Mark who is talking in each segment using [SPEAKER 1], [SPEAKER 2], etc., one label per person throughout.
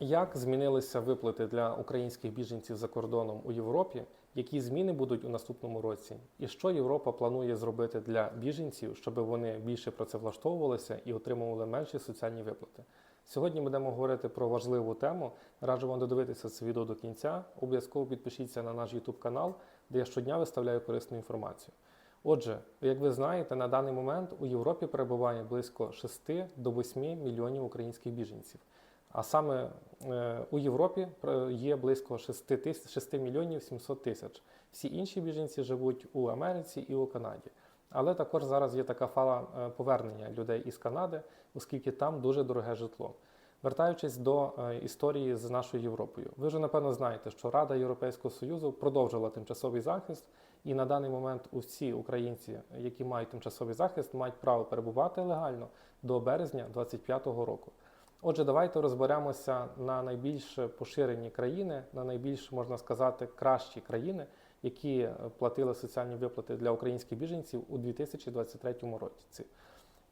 [SPEAKER 1] Як змінилися виплати для українських біженців за кордоном у Європі? Які зміни будуть у наступному році? І що Європа планує зробити для біженців, щоб вони більше працевлаштовувалися і отримували менші соціальні виплати? Сьогодні будемо говорити про важливу тему. Раджу вам додивитися це відео до кінця. Обов'язково підпишіться на наш YouTube канал, де я щодня виставляю корисну інформацію. Отже, як ви знаєте, на даний момент у Європі перебуває близько 6 до 8 мільйонів українських біженців. А саме е, у Європі е, є близько 6, тис- 6 мільйонів 700 тисяч. Всі інші біженці живуть у Америці і у Канаді. Але також зараз є така фала е, повернення людей із Канади, оскільки там дуже дороге житло. Вертаючись до історії з нашою Європою, ви вже напевно знаєте, що Рада Європейського Союзу продовжила тимчасовий захист, і на даний момент усі українці, які мають тимчасовий захист, мають право перебувати легально до березня 2025 року. Отже, давайте розберемося на найбільш поширені країни, на найбільш можна сказати кращі країни, які е, платили соціальні виплати для українських біженців у 2023 році.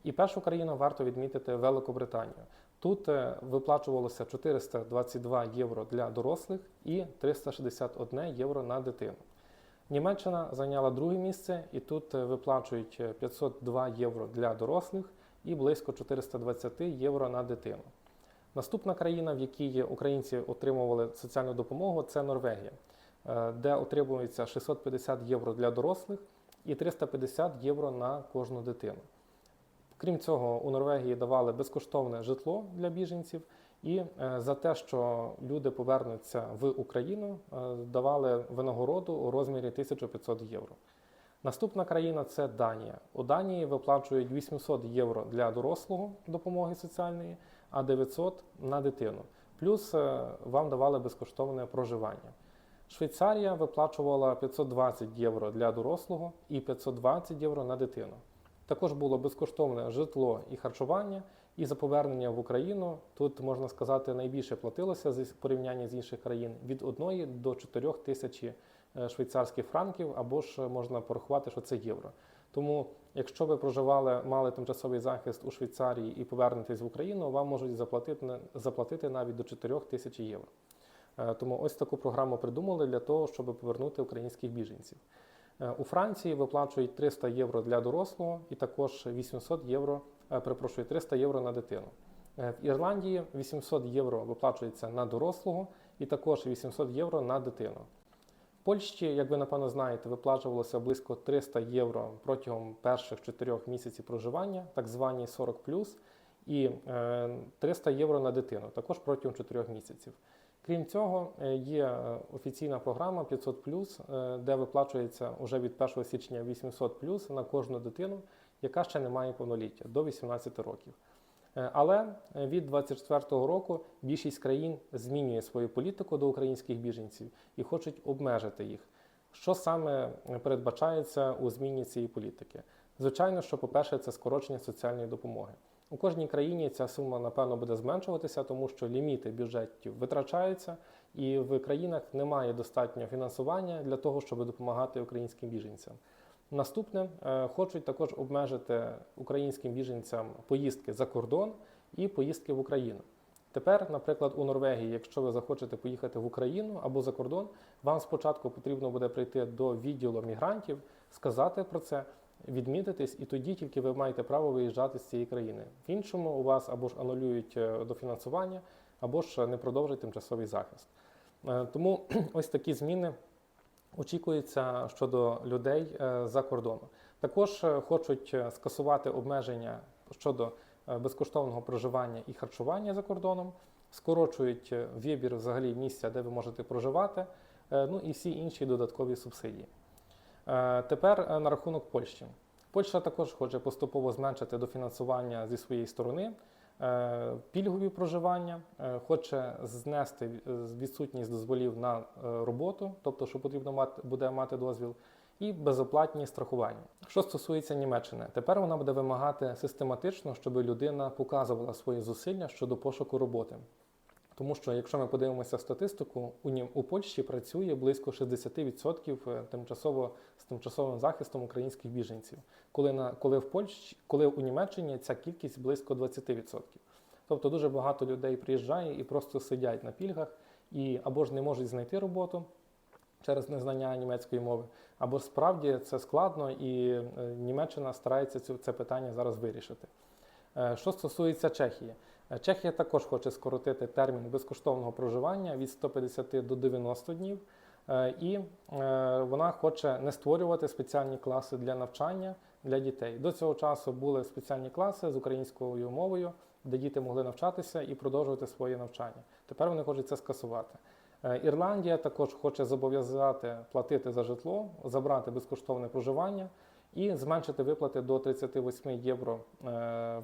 [SPEAKER 1] І першу країну варто відмітити Великобританію. Тут е, виплачувалося 422 євро для дорослих і 361 євро на дитину. Німеччина зайняла друге місце, і тут е, виплачують е, 502 євро для дорослих і близько 420 євро на дитину. Наступна країна, в якій українці отримували соціальну допомогу, це Норвегія, е, де отримується 650 євро для дорослих і 350 євро на кожну дитину. Крім цього, у Норвегії давали безкоштовне житло для біженців, і е, за те, що люди повернуться в Україну, е, давали винагороду у розмірі 1500 євро. Наступна країна це Данія. У Данії виплачують 800 євро для дорослого допомоги соціальної, а 900 на дитину. Плюс е, вам давали безкоштовне проживання. Швейцарія виплачувала 520 євро для дорослого і 520 євро на дитину. Також було безкоштовне житло і харчування, і за повернення в Україну тут можна сказати найбільше платилося з порівняння з інших країн від 1 до 4 тисячі швейцарських франків, або ж можна порахувати, що це євро. Тому, якщо ви проживали, мали тимчасовий захист у Швейцарії і повернетесь в Україну, вам можуть заплатити заплатити навіть до 4 тисяч євро. Е, Тому ось таку програму придумали для того, щоб повернути українських біженців. Е, У Франції виплачують 300 євро для дорослого і також 800 євро, е, перепрошую, 300 євро на дитину. Е, В Ірландії 800 євро виплачується на дорослого і також 800 євро на дитину. Польщі, як ви напевно знаєте, виплачувалося близько 300 євро протягом перших 4 місяців проживання, так звані 40 і е, 300 євро на дитину, також протягом 4 місяців. Крім цього, е, є е, офіційна програма 500 е, де виплачується уже від 1 січня 800 на кожну дитину, яка ще не має повноліття до 18 років. Е, Але е, від 24 року більшість країн змінює свою політику до українських біженців і хочуть обмежити їх. Що саме е, передбачається у зміні цієї політики? Звичайно, що, по-перше, це скорочення соціальної допомоги. У кожній країні ця сума, напевно, буде зменшуватися, тому що ліміти бюджетів витрачаються, і в країнах немає достатньо фінансування для того, щоб допомагати українським біженцям. Наступне е, хочуть також обмежити українським біженцям поїздки за кордон і поїздки в Україну. Тепер, наприклад, у Норвегії, якщо ви захочете поїхати в Україну або за кордон, вам спочатку потрібно буде прийти до відділу мігрантів, сказати про це, відмітитись, і тоді тільки ви маєте право виїжджати з цієї країни. В іншому у вас або ж анулюють е, дофінансування, або ж не продовжують тимчасовий захист. Е, Тому ось такі зміни очікуються щодо людей е, за кордоном. Також е, хочуть е, скасувати обмеження щодо безкоштовного проживання і харчування за кордоном, скорочують вибір взагалі місця, де ви можете проживати, ну і всі інші додаткові субсидії. Тепер на рахунок Польщі. Польща також хоче поступово зменшити дофінансування зі своєї сторони, пільгові проживання, е, хоче знести відсутність дозволів на е, роботу, тобто, що потрібно мати, буде мати дозвіл, і безоплатні страхування. Що стосується Німеччини, тепер вона буде вимагати систематично, щоб людина показувала свої зусилля щодо пошуку роботи. Тому що, якщо ми подивимося статистику, у, Нім- у Польщі працює близько 60% тимчасово з тимчасовим захистом українських біженців, коли на коли в Польщі, коли у Німеччині ця кількість близько 20%. Тобто дуже багато людей приїжджає і просто сидять на пільгах і або ж не можуть знайти роботу через незнання німецької мови, або справді це складно, і е, Німеччина старається цю- це питання зараз вирішити. Е, Що стосується Чехії, Е, Чехія також хоче скоротити термін безкоштовного проживання від 150 до 90 днів, Е, і е, вона хоче не створювати спеціальні класи для навчання для дітей. До цього часу були спеціальні класи з українською мовою, де діти могли навчатися і продовжувати своє навчання. Тепер вони хочуть це скасувати. Е, Ірландія також хоче зобов'язати платити за житло, забрати безкоштовне проживання і зменшити виплати до 38 євро е,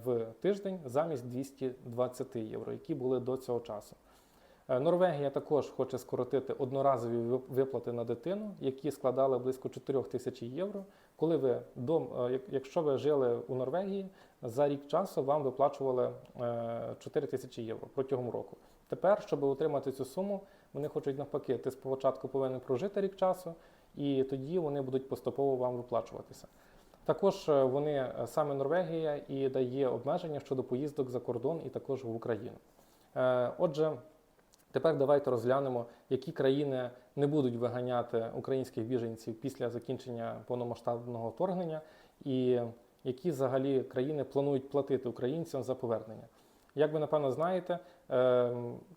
[SPEAKER 1] в тиждень замість 220 євро, які були до цього часу. Е, Норвегія також хоче скоротити одноразові виплати на дитину, які складали близько 4 тисяч євро. Коли ви е, якщо ви жили у Норвегії, за рік часу вам виплачували е, 4 тисячі євро протягом року. Тепер, щоб отримати цю суму, вони хочуть навпаки, ти спочатку повинен прожити рік часу, і тоді вони будуть поступово вам виплачуватися. Також е, вони е, саме Норвегія і дає обмеження щодо поїздок за кордон і також в Україну. Е, Отже, тепер давайте розглянемо, які країни не будуть виганяти українських біженців після закінчення повномасштабного вторгнення, і які взагалі країни планують платити українцям за повернення. Як ви напевно знаєте,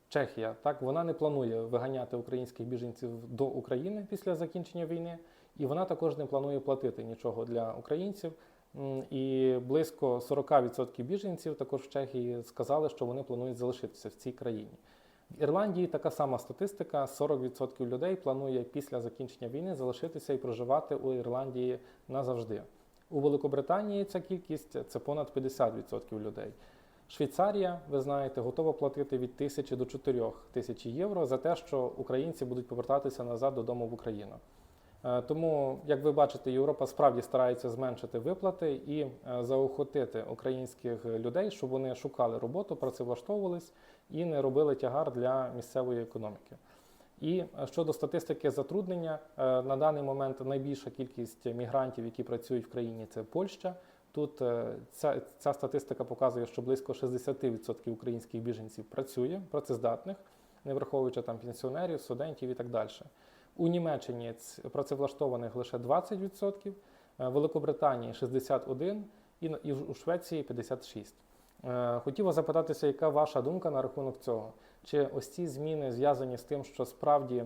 [SPEAKER 1] Чехія так вона не планує виганяти українських біженців до України після закінчення війни, і вона також не планує платити нічого для українців. І близько 40% біженців також в Чехії сказали, що вони планують залишитися в цій країні. В Ірландії така сама статистика: 40% людей планує після закінчення війни залишитися і проживати у Ірландії назавжди. У Великобританії ця кількість це понад 50% людей. Швейцарія, ви знаєте, готова платити від 1000 до 4 тисяч євро за те, що українці будуть повертатися назад додому в Україну. Е, Тому, як ви бачите, Європа справді старається зменшити виплати і е, заохотити українських людей, щоб вони шукали роботу, працевлаштовувались і не робили тягар для місцевої економіки. І е, щодо статистики затруднення, на даний момент найбільша кількість мігрантів, які працюють в країні, це Польща. Тут е, ця, ця статистика показує, що близько 60% українських біженців працює, працездатних, не враховуючи там пенсіонерів, студентів і так далі. У Німеччині працевлаштованих лише 20%, е, в Великобританії 61% і у Швеції 56%. Е, Хотів запитатися, яка ваша думка на рахунок цього? Чи ось ці зміни зв'язані з тим, що справді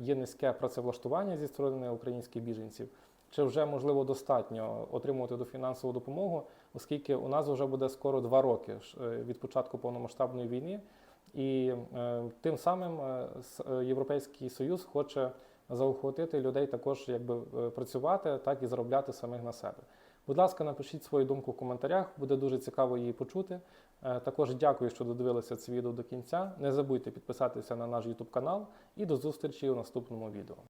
[SPEAKER 1] є низьке працевлаштування зі сторони українських біженців? Чи вже можливо достатньо отримувати до фінансову допомогу, оскільки у нас вже буде скоро два роки е, від початку повномасштабної війни, і е, тим самим е, е, Європейський Союз хоче заохотити людей також якби працювати, так і заробляти самих на себе. Будь ласка, напишіть свою думку в коментарях, буде дуже цікаво її почути. Також дякую, що додивилися це відео до кінця. Не забудьте підписатися на наш YouTube канал і до зустрічі у наступному відео.